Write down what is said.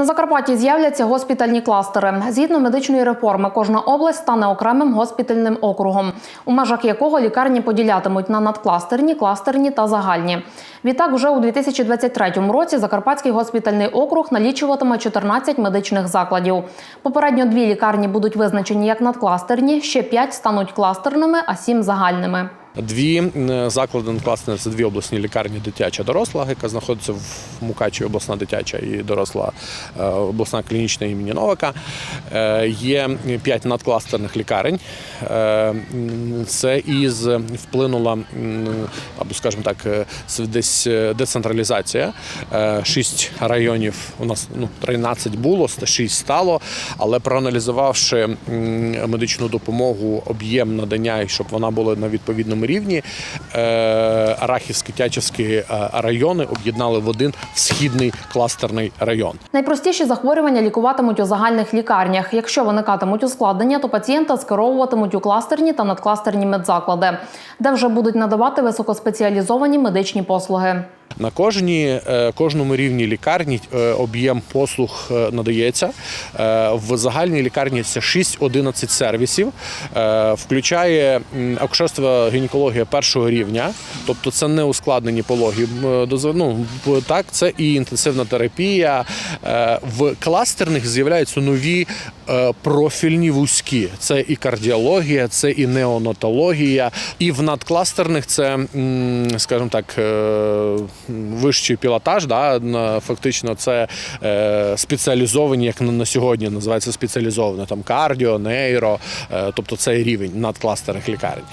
На Закарпатті з'являться госпітальні кластери. Згідно медичної реформи, кожна область стане окремим госпітальним округом, у межах якого лікарні поділятимуть на надкластерні, кластерні та загальні. Відтак, вже у 2023 році Закарпатський госпітальний округ налічуватиме 14 медичних закладів. Попередньо дві лікарні будуть визначені як надкластерні, ще п'ять стануть кластерними, а сім загальними. Дві е, заклади надкластерні – це дві обласні лікарні дитяча доросла, яка знаходиться в Мукачеві, обласна дитяча і доросла е, обласна клінічна імені Новака. Е, Є п'ять надкластерних лікарень. Це із вплинула, або скажімо так, десь децентралізація. Шість районів у нас ну 13 було, шість стало. Але проаналізувавши медичну допомогу, об'єм надання, щоб вона була на відповідному рівні, е, Арахівські, Тячівські е, райони об'єднали в один східний кластерний район. Найпростіші захворювання лікуватимуть у загальних лікарнях. Якщо виникатимуть ускладнення, то пацієнта скеровуватимуть у кластерні та надкластерні медзаклади, де вже будуть надавати високоспеціалізовані медичні послуги. На кожній, е, кожному рівні лікарні е, об'єм послуг е, надається. В загальній лікарні це 6-11 сервісів, включає акушерство гінекологія першого рівня, тобто це не ускладнені пологи. Ну, так, це і інтенсивна терапія. В кластерних з'являються нові профільні вузькі. Це і кардіологія, це і неонатологія. І в надкластерних це, скажімо так, вищий пілотаж. Да? Фактично, це е, спеціалізовані, як на сьогодні називається спеціалізовано, там кардіо, нейро, е, тобто цей рівень надкластерних лікарень.